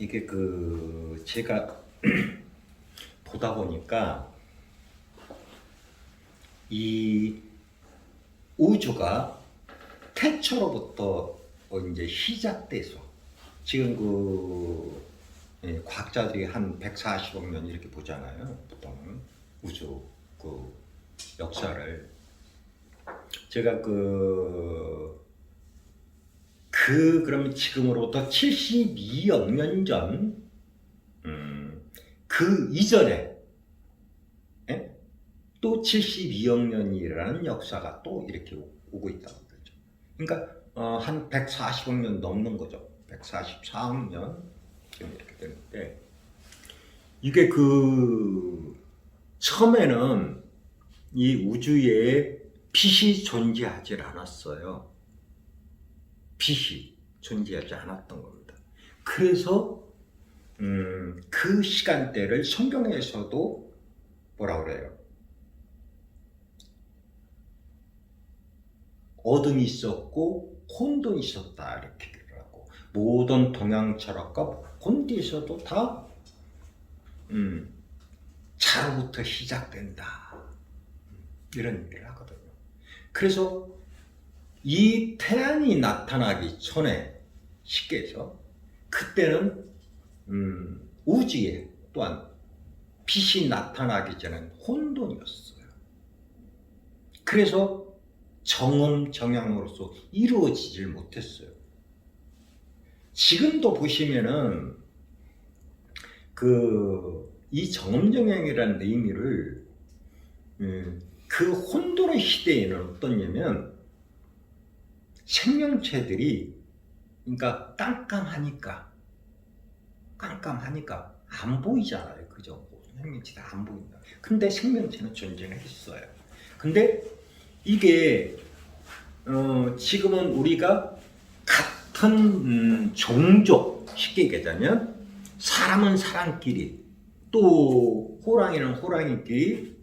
이게 그 제가 보다 보니까 이 우주가 태초로부터 어, 이제 시작돼서 지금 그 예, 과학자들이 한 140억 년 이렇게 보잖아요. 보통 우주 그 역사를 제가 그, 그, 그러면 지금으로부터 72억 년 전, 음, 그 이전에, 예? 또 72억 년이라는 역사가 또 이렇게 오- 오고 있다고 그러죠. 그러니까, 어, 한 140억 년 넘는 거죠. 144억 년 지금 이렇게 되는데, 이게 그, 처음에는 이 우주에 빛이 존재하지 않았어요. 빛이 존재하지 않았던 겁니다. 그래서 음, 그 시간대를 성경에서도 뭐라 그래요? 어둠이 있었고 혼돈이 있었다 이렇게 하고 모든 동양 철학과 혼디에서도 다 음, 자로부터 시작된다 이런 얘기를 하거든요. 그래서 이 태양이 나타나기 전에 쉽게 해서 그때는 음, 우주에 또한 빛이 나타나기 전엔 혼돈이었어요. 그래서 정음 정향으로서 이루어지질 못했어요. 지금도 보시면은 그 이 정음 정향이라는 의미를 음, 그 혼돈의 시대에는 어떻냐면 생명체들이 그러니까 깜깜하니까 깜깜하니까 안 보이잖아요. 그죠? 생명체가 안 보인다. 근데 생명체는 존재는 했어요. 근데 이게 어, 지금은 우리가 같은 음, 종족 쉽게 얘기하자면 사람은 사람끼리 또 호랑이는 호랑이끼리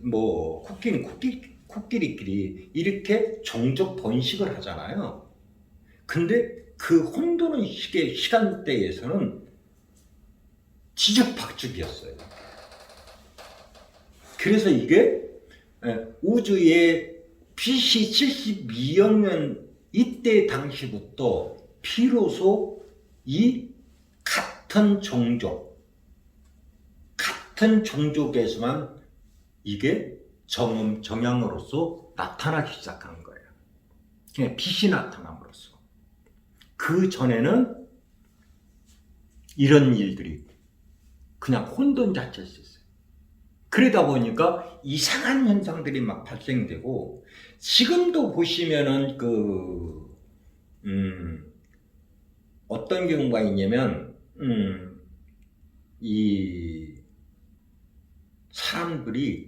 뭐 코끼리는 코끼리, 코끼리끼리 이렇게 종족 번식을 하잖아요. 근데 그 혼돈의 시계 시간대에서는 지죽박죽이었어요. 그래서 이게 에, 우주의 BC 72억 년 이때 당시부터 비로소 이 같은 종족, 같은 종족에서만 이게 정음 정향으로서 나타나기 시작한 거예요. 그냥 빛이 나타남으로써. 그 전에는 이런 일들이 그냥 혼돈 자체였어요. 그러다 보니까 이상한 현상들이 막 발생되고 지금도 보시면은 그 음, 어떤 경우가 있냐면 음, 이 사람들이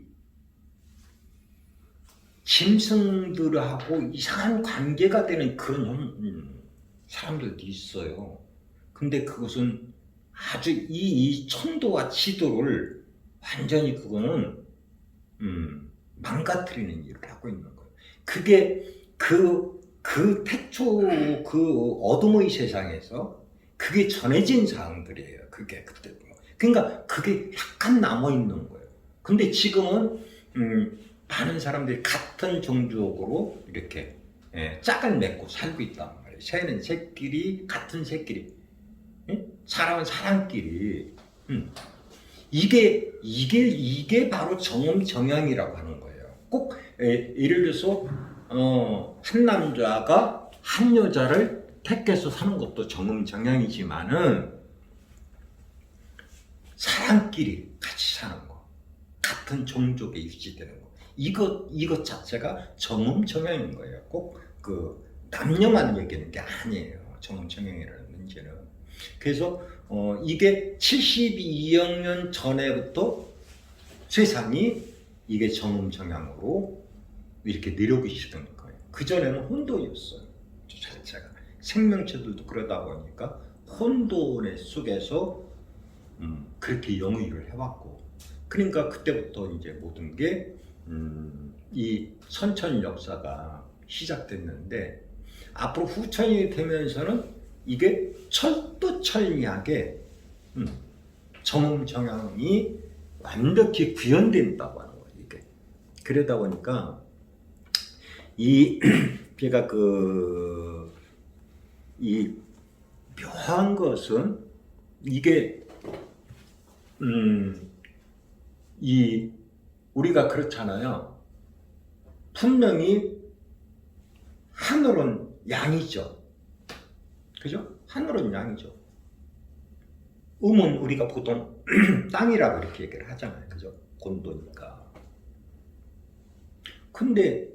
짐승들하고 이상한 관계가 되는 그런 현- 음, 사람들도 있어요. 근데 그것은 아주 이, 이 천도와 지도를 완전히 그거는 음, 망가뜨리는 일을 하고 있는 거예요. 그게 그, 그 태초 그 어둠의 세상에서 그게 전해진 사항들이에요. 그게 그때. 그러니까 그게 약간 남아있는 거예요. 근데 지금은 음, 많은 사람들이 같은 종족으로 이렇게 예, 짝을 맺고 살고 있단 말이에요. 새는 새끼리 같은 새끼리 예? 사람은 사람끼리 음. 이게 이게 이게 바로 정음 정향이라고 하는 거예요. 꼭 예, 예를 들어서 어, 한 남자가 한 여자를 택해서 사는 것도 정음 정향이지만은 사람끼리 같이 사는 거, 같은 종족에 유지되는 거, 이것 이것 자체가 정음 정향인 거예요. 꼭 그 남녀만 얘기하는 게 아니에요. 정음 정향이라는 문제는. 그래서 어, 이게 72억 년 전에부터 세상이 이게 정음 정향으로 이렇게 내려오기 시작한 거예요. 그 전에는 혼돈이었어요. 저 자체가 생명체들도 그러다 보니까 혼돈의 속에서 음, 그렇게 영위를 해왔고 그러니까 그때부터 이제 모든 게 음, 이 선천 역사가 시작됐는데 앞으로 후천이 되면서는 이게 철두철미하게 음, 정음 정향이 완벽히 구현된다고 하는 거예요. 이게 그러다 보니까 이 제가 그 이 묘한 것은 이게 음이 우리가 그렇잖아요. 분명히 하늘은 양이죠. 그죠? 하늘은 양이죠. 음은 우리가 보통 땅이라고 이렇게 얘기를 하잖아요. 그죠? 곤도니까. 근데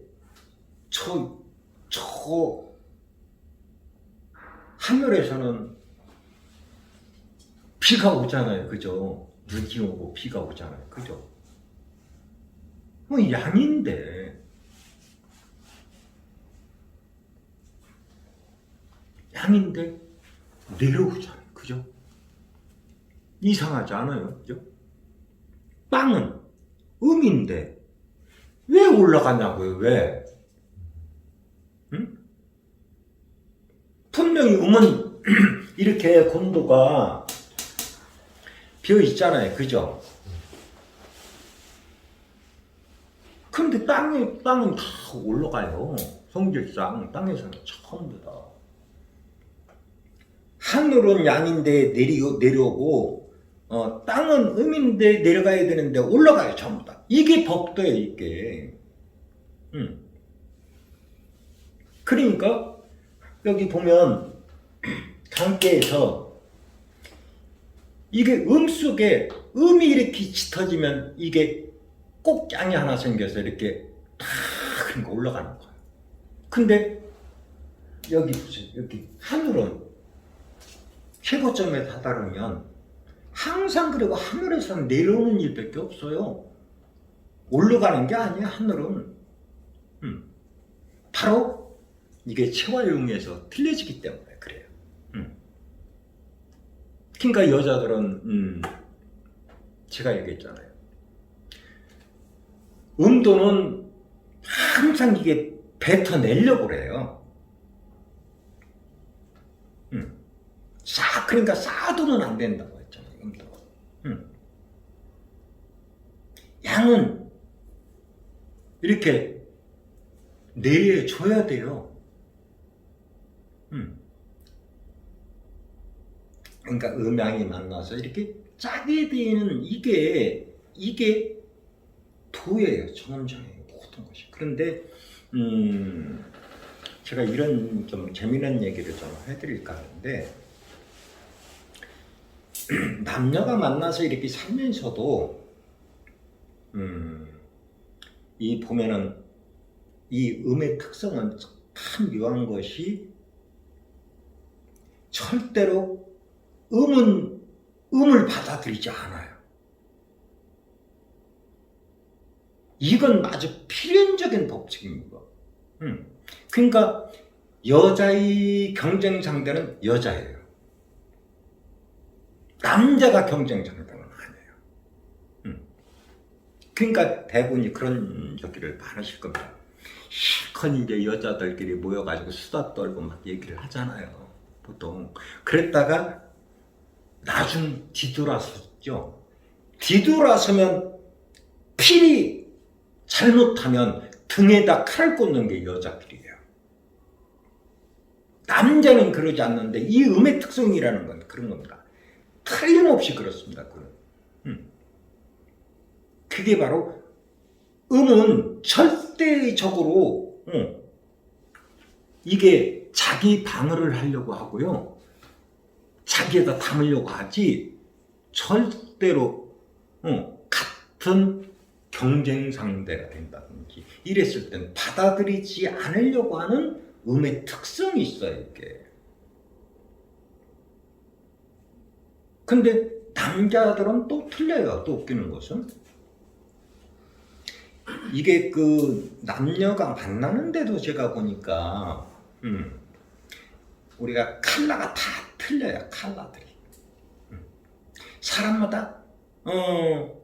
저, 저 하늘에서는 비가 오잖아요. 그죠? 눈이 오고 비가 오잖아요. 그죠? 뭐 양인데 양인데 내려오잖아요. 그죠? 이상하지 않아요. 그죠? 빵은 음인데 왜 올라가냐고요? 왜? 응? 분명히 음은 이렇게 곤도가 비어 있잖아요. 그죠? 근데 땅에, 땅은 다 올라가요. 성질상 땅에서는 처음부터. 하늘은 양인데 내려, 내려오고, 어, 땅은 음인데 내려가야 되는데 올라가요, 전부 다. 이게 법도예요, 이게. 음. 그러니까, 여기 보면, 강계에서, 이게 음 속에, 음이 이렇게 짙어지면 이게 꼭 짱이 하나 생겨서 이렇게 탁 그러니까 올라가는 거예요. 근데 여기 보세요. 여기 하늘은 최고점에 다다르면 항상 그리고 하늘에서 내려오는 일밖에 없어요. 올라가는 게 아니야 하늘은. 음. 바로 이게 체화용에서 틀려지기 때문에 그래요. 음. 그러니까 여자들은 음, 제가 얘기했잖아요. 음도는 항상 이게 뱉어내려고 그래요. 음. 싹, 그러니까 쌓아두면 안 된다고 했잖아요, 음도. 음. 양은 이렇게 내줘야 돼요. 음. 그러니까 음양이 만나서 이렇게 짜게 되는 이게, 이게 도예요. 정엄정해요. 모든 것이. 그런데 음, 제가 이런 좀 재미난 얘기를 좀 해드릴까 하는데 남녀가 만나서 이렇게 살면서도 음, 이 보면은 이 음의 특성은 참 묘한 것이 절대로 음은 음을 받아들이지 않아요. 이건 아주 필연적인 법칙입니다. 음. 그러니까 여자의 경쟁 상대는 여자예요. 남자가 경쟁 상대는 아니에요. 음. 그러니까 대부분이 그런 저기를 많으실 겁니다. 실컷 이제 여자들끼리 모여가지고 수다 떨고 막 얘기를 하잖아요. 보통. 그랬다가 나중 뒤돌아섰죠. 뒤돌아서면 필히 잘못하면 등에다 칼을 꽂는 게 여자들이에요. 남자는 그러지 않는데 이 음의 특성이라는 건 그런 겁니다. 틀림없이 그렇습니다. 그건. 음. 그게 바로 음은 절대적으로 음, 이게 자기 방어를 하려고 하고요. 자기에다 담으려고 하지 절대로 음, 같은 경쟁 상대가 된다든지 이랬을 땐 받아들이지 않으려고 하는 음의 특성이 있어요 이게. 근데 남자들은 또 틀려요 또 웃기는 것은. 이게 그 남녀가 만나는데도 제가 보니까 음, 우리가 칼라가 다 틀려요 칼라들이. 음. 사람마다 어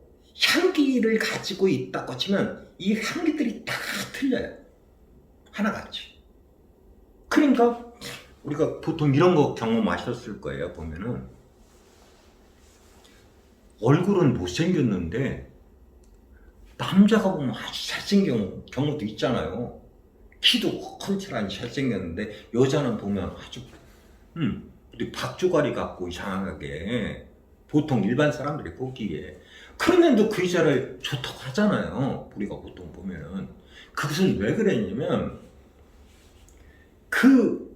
향기를 가지고 있다고 치면 이 향기들이 다 틀려요. 하나같이. 그러니까 우리가 보통 이런 거 경험하셨을 거예요. 보면은 얼굴은 못생겼는데 남자가 보면 아주 잘생긴 경우도 있잖아요. 키도 컨트라니 잘생겼는데 여자는 보면 아주 음, 우리 박주가리 같고 이상하게 보통 일반 사람들이 보기에 그런데도 그 여자를 좋다고 하잖아요. 우리가 보통 보면은 그것은 왜 그랬냐면 그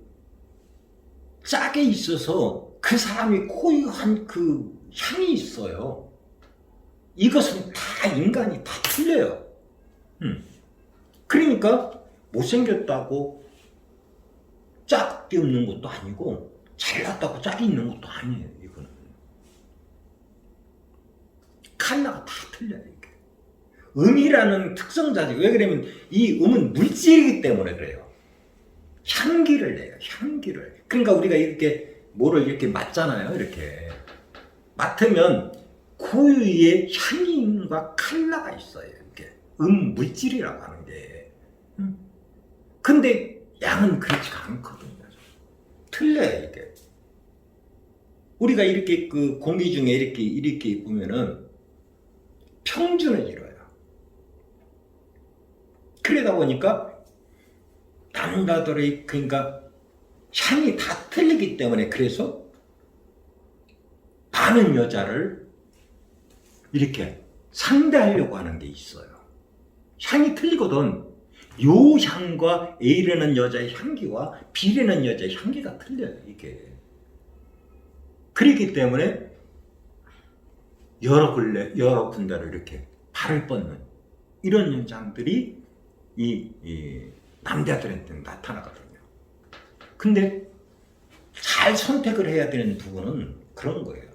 짝에 있어서 그 사람이 고유한 그 향이 있어요. 이것은 다 인간이 다 틀려요. 음. 그러니까 못생겼다고 짝이 없는 것도 아니고 잘났다고 짝이 있는 것도 아니에요. 이거는 칼라가 다 틀려요. 음이라는 특성 자체 왜 그러면 이 음은 물질이기 때문에 그래요. 향기를 내요. 향기를. 그러니까 우리가 이렇게 뭐를 이렇게 맞잖아요. 이렇게 맡으면 고유의 향임과 칼라가 있어요. 이게 음 물질이라고 하는 게. 음. 근데 양은 그렇지가 않거든요. 틀려요 이게. 우리가 이렇게 그 공기 중에 이렇게 이렇게 보면은 평준을 이뤄요. 그러다 보니까 남자들의 그러니까 향이 다 틀리기 때문에 그래서 많은 여자를 이렇게 상대하려고 하는 게 있어요. 향이 틀리거든. 요 향과 A라는 여자의 향기와 B라는 여자의 향기가 틀려요, 이게. 그렇기 때문에 여러 군데, 여러 군데로 이렇게 발을 뻗는 이런 현상들이 이, 이 남자들한테 나타나거든요. 근데 잘 선택을 해야 되는 부분은 그런 거예요.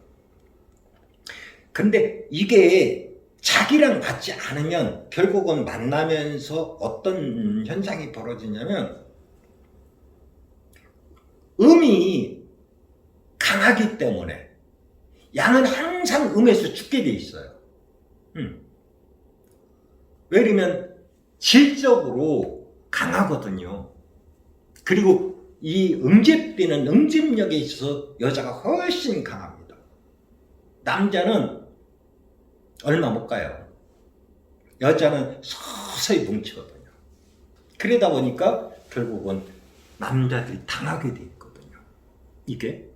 근데 이게 자기랑 맞지 않으면 결국은 만나면서 어떤 현상이 벌어지냐면 음이 강하기 때문에 양은 항상 음에서 죽게 돼 있어요. 음. 왜냐면 질적으로 강하거든요. 그리고 이 음집비는 응집력에 있어서 여자가 훨씬 강합니다. 남자는 얼마 못 가요. 여자는 서서히 뭉치거든요. 그러다 보니까 결국은 남자들이 당하게 돼 있거든요. 이게.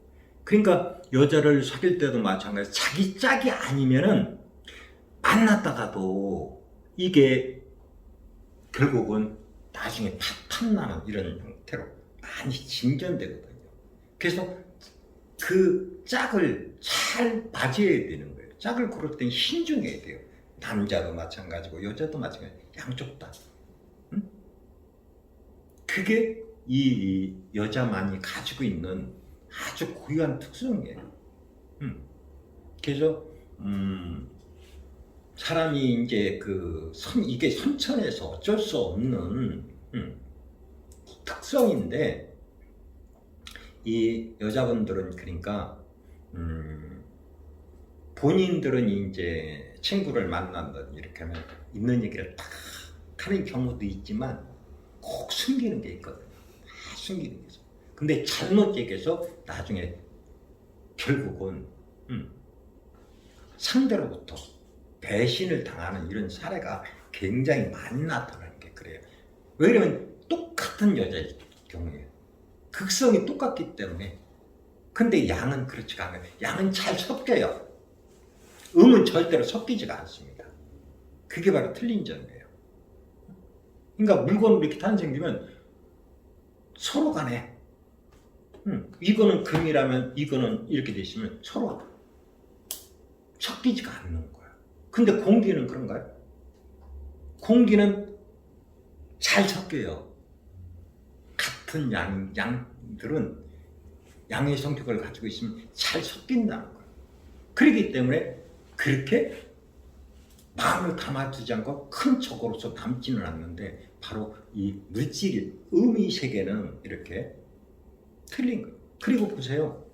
그러니까 여자를 사귈 때도 마찬가지 자기 짝이 아니면은 만났다가도 이게 결국은 나중에 파탄나는 이런 형태로 많이 진전되거든요. 그래서 그 짝을 잘 맞이해야 되는 거예요. 짝을 고를 땐 신중해야 돼요. 남자도 마찬가지고 여자도 마찬가지. 양쪽 다. 응? 그게 이 여자만이 가지고 있는 아주 고유한 특성이에요. 응. 그래서 음, 사람이 이제 그 선, 이게 선천에서 어쩔 수 없는 음, 특성인데 이 여자분들은 그러니까 음, 본인들은 이제 친구를 만난다 이렇게 하면 있는 얘기를 딱 하는 경우도 있지만 꼭 숨기는 게 있거든요. 다 숨기는 게. 근데 잘못 얘기해서 나중에 결국은 음, 상대로부터 배신을 당하는 이런 사례가 굉장히 많이 나타나는 게 그래요. 왜냐면 똑같은 여자의 경우에 극성이 똑같기 때문에 근데 양은 그렇지가 않아요. 양은 잘 섞여요. 음은 절대로 섞이지가 않습니다. 그게 바로 틀린 점이에요. 그러니까 물건을 이렇게 탄생되면 서로 간에 음, 이거는 금이라면 이거는 이렇게 돼 있으면 서로 섞이지가 않는 거예요. 근데 공기는 그런가요? 공기는 잘 섞여요. 같은 양, 양들은 양의 성격을 가지고 있으면 잘 섞인다는 거예요. 그렇기 때문에 그렇게 마음을 담아두지 않고 큰 척으로서 담지는 않는데 바로 이 물질, 의미 세계는 이렇게 틀린 거예요. 그리고 보세요.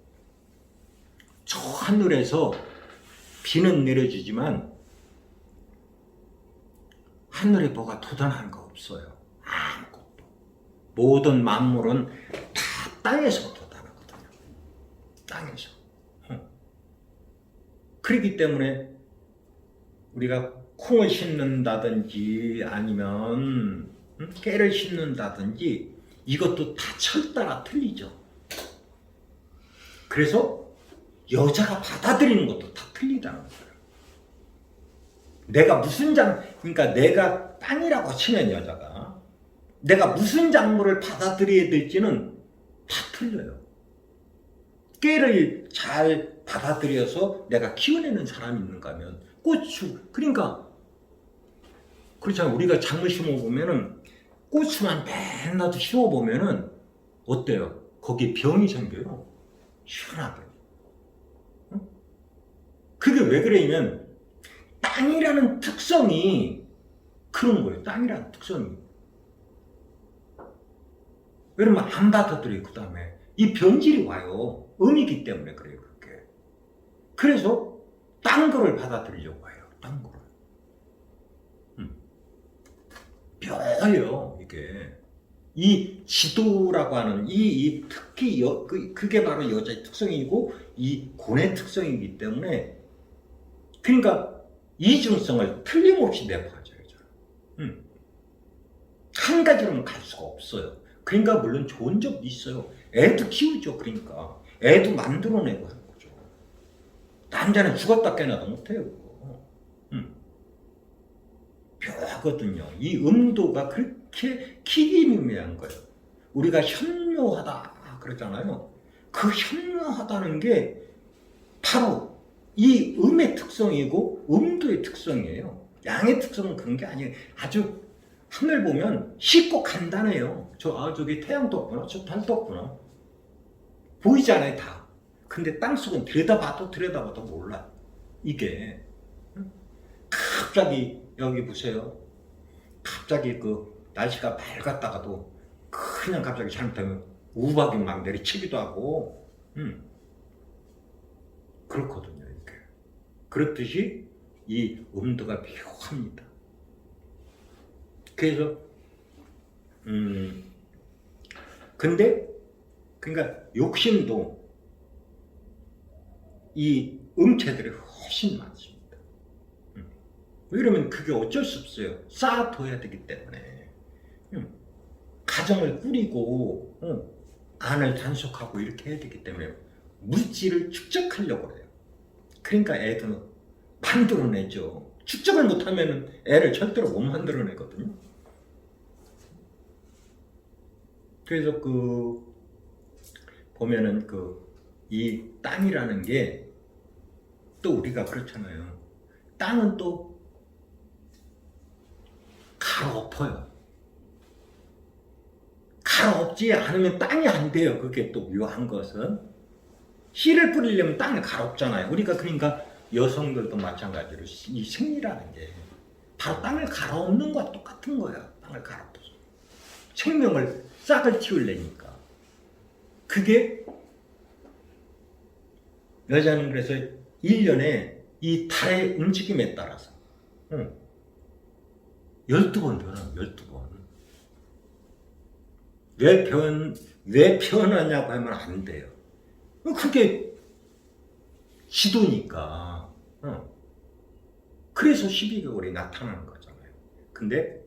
저 하늘에서 비는 내려주지만 하늘에 뭐가 도단한 거 없어요. 아무것도. 모든 만물은 다 땅에서 도단하거든요. 땅에서. 어. 그렇기 때문에 우리가 콩을 심는다든지 아니면 음, 깨를 심는다든지 이것도 다 철 따라 틀리죠. 그래서 여자가 받아들이는 것도 다 틀리다는 거예요. 내가 무슨 장, 그러니까 내가 땅이라고 치면 여자가 내가 무슨 작물을 받아들여야 될지는 다 틀려요. 깨를 잘 받아들여서 내가 키워내는 사람이 있는가 하면 고추, 그러니까 그렇잖아요. 우리가 작물 심어보면은 고추만 맨날 심어보면은 어때요? 거기에 병이 생겨요. 시원하게. 응? 그게 왜 그러냐면 땅이라는 특성이 그런 거예요. 땅이라는 특성이. 왜냐면 안 받아들여요. 그 다음에 이 변질이 와요. 음이기 때문에 그래요. 그렇게. 그래서 딴 거를 받아들이려고 해요. 딴 거를. 음. 뼈예요. 이게. 이 지도라고 하는 이, 이 특히 여, 그, 그게 바로 여자의 특성이고 이 고뇌 특성이기 때문에 그러니까 이중성을 틀림없이 내포하죠 여자는. 음. 한 가지로는 갈 수가 없어요. 그러니까 물론 좋은 점도 있어요. 애도 키우죠. 그러니까 애도 만들어내고 하는 거죠. 남자는 죽었다 깨나도 못해요. 그거. 음. 이 음도가 그렇게 기기미미한 거예요. 우리가 현묘하다 그러잖아요. 그 현묘하다는 게 바로 이 음의 특성이고 음도의 특성이에요. 양의 특성은 그런 게 아니에요. 아주 하늘 보면 쉽고 간단해요. 저, 아, 저기 태양 떴구나. 저 달 떴구나. 보이잖아요, 다. 근데 땅속은 들여다봐도 들여다봐도 몰라. 이게. 응? 갑자기, 여기 보세요. 갑자기 그 날씨가 맑았다가도 그냥 갑자기 잘못하면 우박이 막 내리치기도 하고, 음. 그렇거든요, 이렇게. 그렇듯이 이 음도가 묘합니다. 그래서, 음, 근데, 그러니까 욕심도 이 음체들이 훨씬 많습니다. 음. 왜냐면 그게 어쩔 수 없어요. 쌓아둬야 되기 때문에. 음. 가정을 꾸리고, 어, 안을 단속하고 이렇게 해야 되기 때문에 물질을 축적하려고 해요. 그러니까 애도 만들어내죠. 축적을 못하면 애를 절대로 못 만들어내거든요. 그래서 그 보면은 그 이 땅이라는 게 또 우리가 그렇잖아요. 땅은 또 가로 엎어요. 가로엎지 않으면 땅이 안 돼요. 그게 또 묘한 것은 씨를 뿌리려면 땅을 가롭잖아요. 우리가 그러니까 여성들도 마찬가지로 이 생리라는 게 바로 땅을 가로엎는 것과 똑같은 거야. 땅을 가로엎어서 생명을 싹을 틔우려니까 그게 여자는 그래서 1년에 이 달의 움직임에 따라서 응. 12번 변화 12번 왜 변, 왜 변하냐고 하면 안 돼요 그게 지도니까 응. 그래서 12개월이 나타나는 거잖아요 근데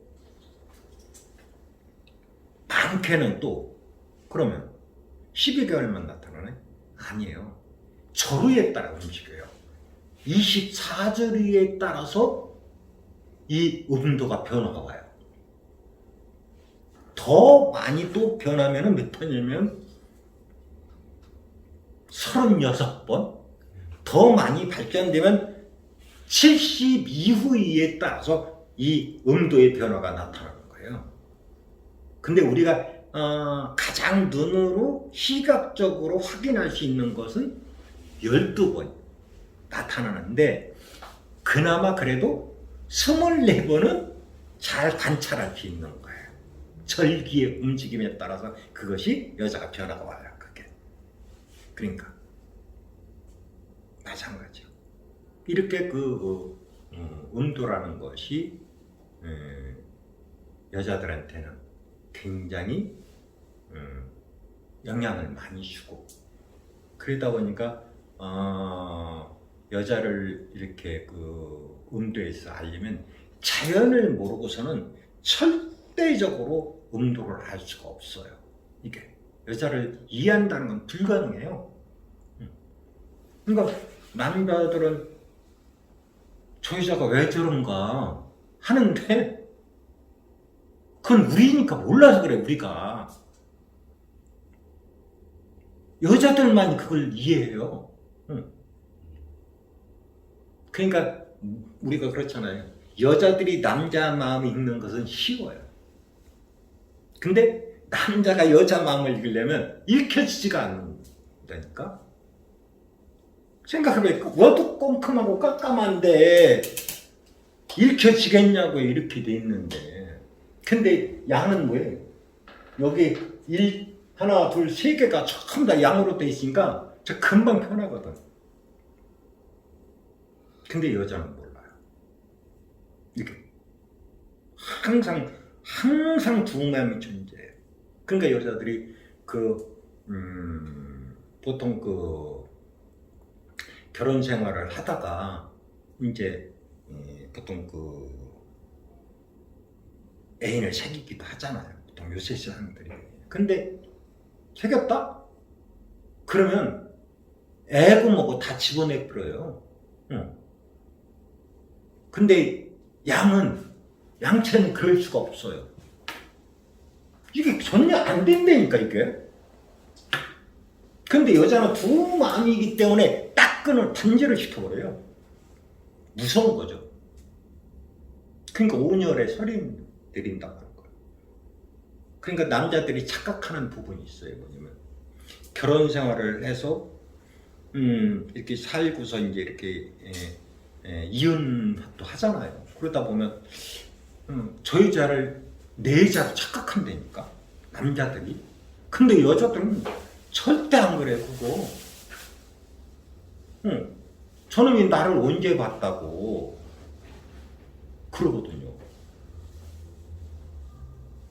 많게는 또 그러면 12개월만 나타나네? 아니에요 절호에 따라 움직여요. 24절에 따라서 이 음도가 변화가 와요. 더 많이 또 변하면 몇 번이냐면 36번, 더 많이 발전되면 70 이후에 따라서 이 음도의 변화가 나타나는 거예요. 근데 우리가 어, 가장 눈으로 시각적으로 확인할 수 있는 것은 12번 나타나는데 그나마 그래도 24번은 잘 관찰할 수 있는 거예요. 절기의 움직임에 따라서 그것이 여자가 변화가 와요. 그게. 그러니까 마찬가지요. 이렇게 그 어, 음도라는 것이 에, 여자들한테는 굉장히 음, 영향을 많이 주고 그러다 보니까 어, 여자를 이렇게 그 음도에서 알리면 자연을 모르고서는 절대적으로 음도를 알 수가 없어요. 이게 여자를 이해한다는 건 불가능해요. 음. 그러니까 남자들은 저 여자가 왜 저런가 하는데 그건 우리니까 몰라서 그래 우리가 여자들만 그걸 이해해요. 응. 그러니까 우리가 그렇잖아요. 여자들이 남자 마음을 읽는 것은 쉬워요. 근데 남자가 여자 마음을 읽으려면 읽혀지지가 않는다니까. 생각해보니까 어두컴컴하고 깜깜한데 읽혀지겠냐고 이렇게 돼 있는데 근데 양은 뭐예요? 여기 일 하나 둘 세 개가 전부 다 양으로 돼 있으니까 저 금방 편하거든. 근데 여자는 몰라요. 이렇게 항상 항상 두 마음이 존재해요. 그러니까 여자들이 그 음, 보통 그 결혼 생활을 하다가 이제 예, 보통 그 애인을 사귀기도 하잖아요. 보통 요새 사람들이. 근데 사귀었다? 그러면 애고 뭐고 다 집어내버려요. 응. 근데 양은 양체는 그럴 수가 없어요. 이게 전혀 안 된다니까 이게. 근데 여자는 두 마음이기 때문에 딱 끈을 단절을 시켜버려요. 무서운 거죠. 그러니까 온열에 서림 내린다고 하는 거예요. 그러니까 남자들이 착각하는 부분이 있어요. 뭐냐면 결혼 생활을 해서 음, 이렇게 살고서 이제 이렇게 예, 예, 이혼도 하잖아요. 그러다 보면 음, 저 여자를 내 여자로 착각한다니까 남자들이. 근데 여자들은 절대 안 그래 그거. 응. 저놈이 나를 언제 봤다고 그러거든요.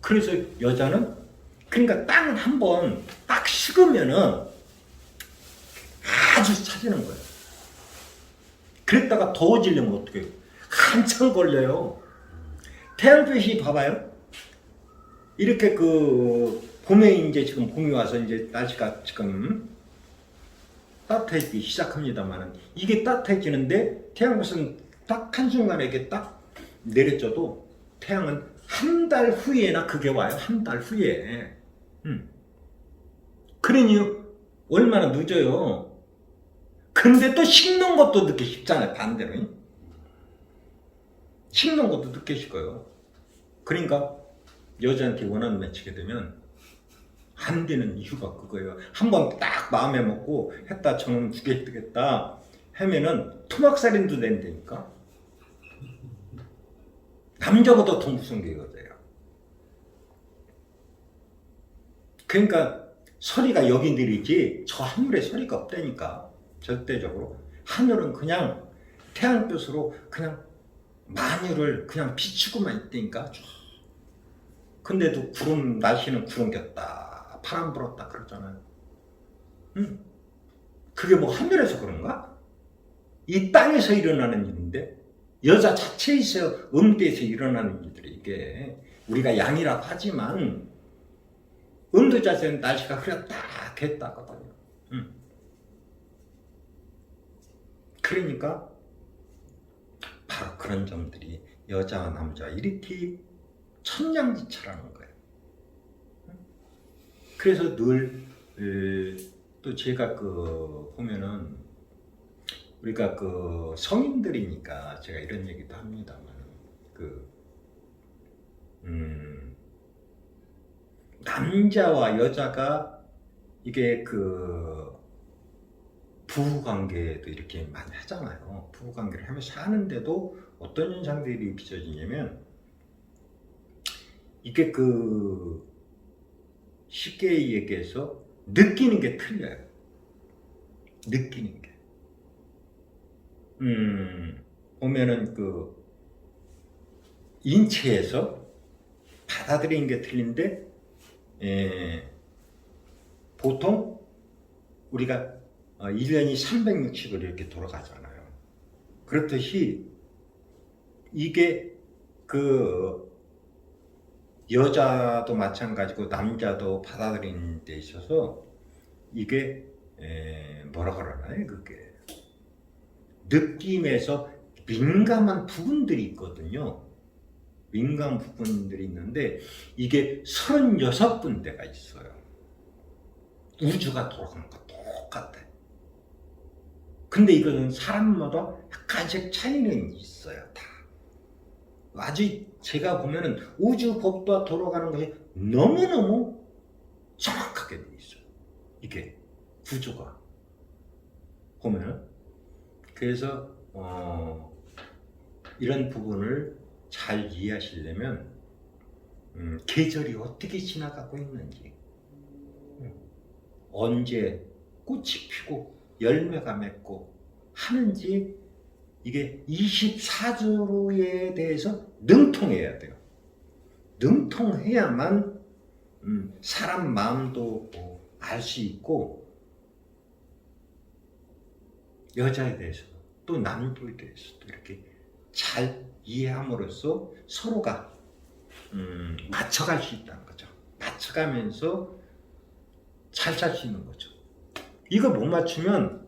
그래서 여자는 그러니까 땅한번 딱 식으면은 아주 찾는 거예요. 그랬다가 더워지려면 어떻게 해요? 한참 걸려요. 태양빛이 봐봐요. 이렇게 그 봄에 이제 지금 봄이 와서 이제 날씨가 지금 따뜻해지기 시작합니다만은 이게 따뜻해지는데 태양빛은 딱 한순간에 이게 딱 내려져도 태양은 한 달 후에나 그게 와요. 한 달 후에. 음. 그러니 얼마나 늦어요. 근데 또 식는 것도 늦게 식잖아요. 반대로. 식는 것도 늦게 식어요. 그러니까 여자한테 원하는 맺히게 되면 안 되는 이유가 그거예요. 한 번 딱 마음에 먹고 했다 저는 두개 뜨겠다 하면은 토막살인도 된다니까. 남자보다 더 무서운 게 이거예요. 그러니까 소리가 여기 느리지 저 하늘에 소리가 없다니까 절대적으로 하늘은 그냥 태양빛으로 그냥 만유를 그냥 비추고만 있다니까 근데도 구름 날씨는 구름 겼다 바람 불었다 그러잖아요 응? 그게 뭐 하늘에서 그런가? 이 땅에서 일어나는 일인데 여자 자체에서 음대에서 일어나는 일들이 이게 우리가 양이라고 하지만 음도 자체는 날씨가 흐렸다 했다거든요. 음. 그러니까 바로 그런 점들이 여자와 남자 이렇게 천냥지차라는 거예요. 그래서 늘 또 제가 그 보면은 우리가 그 성인들이니까 제가 이런 얘기도 합니다만 그 음, 남자와 여자가 이게 그 부부 관계도 이렇게 많이 하잖아요. 부부 관계를 하면서 하는데도 어떤 현상들이 빚어지냐면 이게 그 쉽게 얘기해서 느끼는 게 틀려요. 느끼는 게. 음, 보면은 그 인체에서 받아들이는 게 틀린데 에, 보통 우리가 어, 1년이 360을 이렇게 돌아가잖아요. 그렇듯이 이게 그 여자도 마찬가지고 남자도 받아들이는 데 있어서 이게 에, 뭐라 그러나요 그게? 느낌에서 민감한 부분들이 있거든요. 민감 부분들이 있는데 이게 36군데가 있어요. 우주가 돌아가는 거 똑같아 근데 이거는 사람마다 약간씩 차이는 있어요 다 아주 제가 보면은 우주 법도 돌아가는 것이 너무너무 정확하게 돼 있어요. 이게 구조가 보면은 그래서 어, 이런 부분을 잘 이해하시려면 음, 계절이 어떻게 지나가고 있는지 음, 언제 꽃이 피고 열매가 맺고 하는지 이게 24주에 대해서 능통해야 돼요. 능통해야만 음, 사람 마음도 알 수 있고 여자에 대해서 또 남도에 대해서도 이렇게 잘 이해함으로써 서로가 음, 맞춰갈 수 있다는 거죠. 맞춰가면서 잘 살 수 있는 거죠. 이거 못 맞추면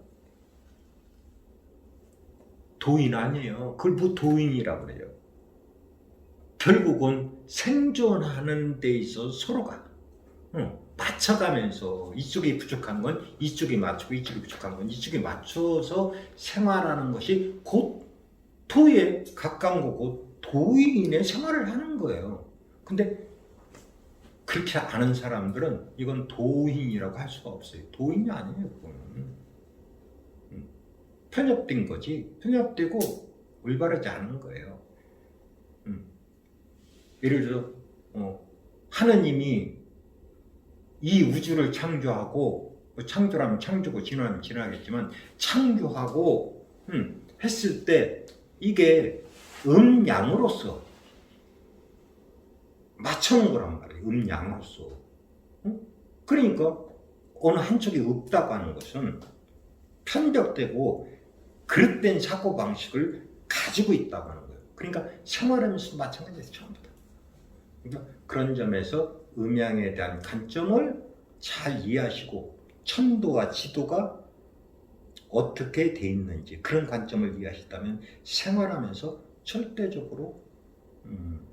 도인 아니에요. 그걸 뭐 도인이라고 그래요. 결국은 생존하는 데 있어서 서로가 응, 맞춰가면서 이쪽이 부족한 건 이쪽이 맞추고 이쪽이 부족한 건 이쪽이 맞춰서 생활하는 것이 곧 도에 가까운 거고 도인의 생활을 하는 거예요. 근데 그렇게 아는 사람들은 이건 도인이라고 할 수가 없어요. 도인이 아니에요. 그거는. 편협된 거지 편협되고 올바르지 않은 거예요. 음. 예를 들어 어, 하느님이 이 우주를 창조하고 뭐 창조라면 창조고 진화하면 진화하겠지만 창조하고 음, 했을 때 이게 음양으로서 맞춰놓은 거란 말이에요. 음양으로서. 응? 그러니까 어느 한쪽이 없다고 하는 것은 편벽되고 그릇된 사고방식을 가지고 있다고 하는 거예요. 그러니까 생활하면서 마찬가지예요. 전부 다. 그러니까 그런 점에서 음양에 대한 관점을 잘 이해하시고 천도와 지도가 어떻게 돼 있는지 그런 관점을 이해하셨다면 생활하면서 절대적으로 음,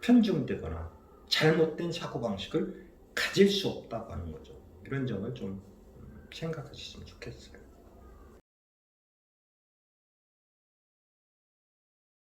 편중되거나 잘못된 사고방식을 가질 수 없다고 하는 거죠. 이런 점을 좀 음, 생각하셨으면 좋겠어요.